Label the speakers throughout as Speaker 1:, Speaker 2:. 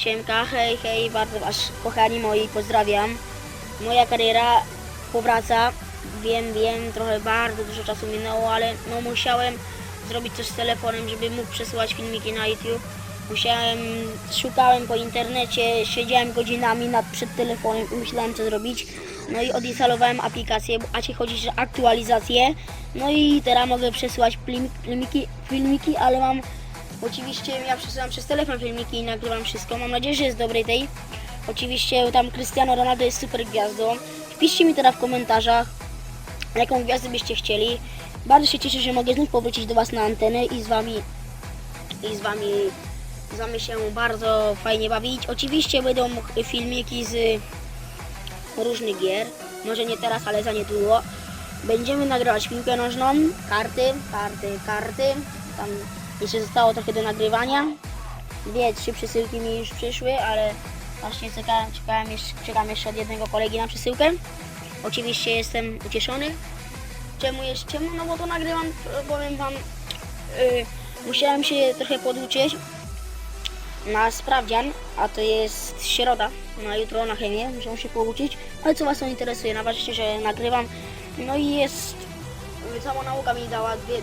Speaker 1: Siemka, hej, hej, bardzo was kochani moi, pozdrawiam. Moja kariera powraca. Wiem, wiem, trochę bardzo dużo czasu minęło, ale no musiałem zrobić coś z telefonem, żeby mógł przesyłać filmiki na YouTube. Musiałem, szukałem po internecie, siedziałem godzinami nad, przed telefonem i myślałem co zrobić. No i odinstalowałem aplikację, a ci chodzi, że aktualizację. No i teraz mogę przesyłać filmiki, filmiki ale mam Oczywiście ja przesyłam przez telefon filmiki i nagrywam wszystko. Mam nadzieję, że jest dobrej tej. Oczywiście tam Cristiano Ronaldo jest super gwiazdą. Wpiszcie mi teraz w komentarzach, jaką gwiazdę byście chcieli. Bardzo się cieszę, że mogę znów powrócić do Was na antenę i z Wami i z Wami z Wami się bardzo fajnie bawić. Oczywiście będą filmiki z różnych gier. Może nie teraz, ale za niedługo. Będziemy nagrywać piłkę nożną, karty, karty, karty. Tam jeszcze zostało trochę do nagrywania. Dwie, trzy przesyłki mi już przyszły, ale właśnie czekałem, czekałem jeszcze, czekam jeszcze od jednego kolegi na przesyłkę. Oczywiście jestem ucieszony. Czemu jest czemu? No bo to nagrywam, powiem wam, yy, musiałem się trochę poduczyć na sprawdzian, a to jest środa, na jutro na chemię, muszę się pouczyć, ale co Was to interesuje, naważcie, że nagrywam, no i jest, cała nauka mi dała dwie,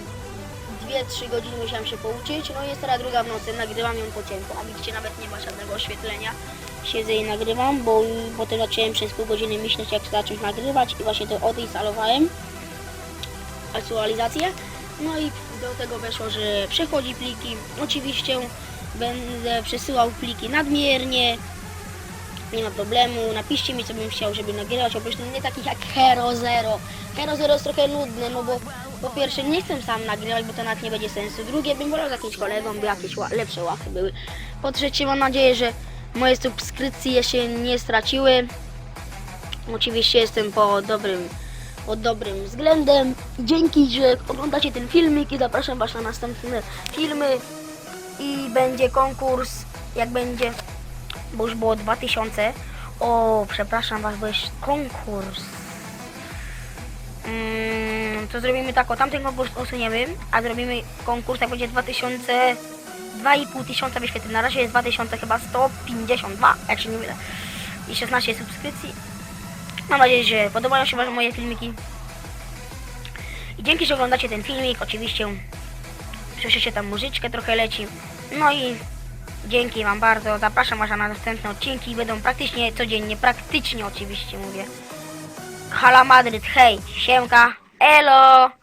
Speaker 1: dwie, trzy godziny musiałem się pouczyć, no i jest teraz druga w nocy, nagrywam ją po ciemku, a widzicie, nawet nie ma żadnego oświetlenia, siedzę i nagrywam, bo potem zacząłem przez pół godziny myśleć, jak zacząć nagrywać i właśnie to odinstalowałem, aktualizację, no i do tego weszło, że przechodzi pliki, oczywiście będę przesyłał pliki nadmiernie, nie ma problemu, napiszcie mi co bym chciał, żeby nagrywać, oprócz nie takich jak Hero Zero. Hero Zero jest trochę nudny, no bo po pierwsze nie chcę sam nagrywać, bo to nawet nie będzie sensu. Drugie bym wolał z jakimś kolegą, by jakieś lepsze łachy były. Po trzecie mam nadzieję, że moje subskrypcje się nie straciły. Oczywiście jestem po dobrym, pod dobrym względem. Dzięki, że oglądacie ten filmik i zapraszam Was na następne filmy. I będzie konkurs, jak będzie, bo już było 2000. O, przepraszam Was, bo jest konkurs. Mm, to zrobimy tak, o tamten konkurs usuniemy, a zrobimy konkurs, jak będzie 2000, 2,5 tysiąca wyświetleń. Na razie jest 2000 chyba 152, jak się nie mylę. I 16 subskrypcji. Mam nadzieję, że podobają się Wam moje filmiki. I dzięki, że oglądacie ten filmik, oczywiście słyszycie tam muzyczkę trochę leci. No i dzięki Wam bardzo. Zapraszam Was na następne odcinki. Będą praktycznie codziennie, praktycznie oczywiście mówię. Hala Madryt, hej, siemka, elo!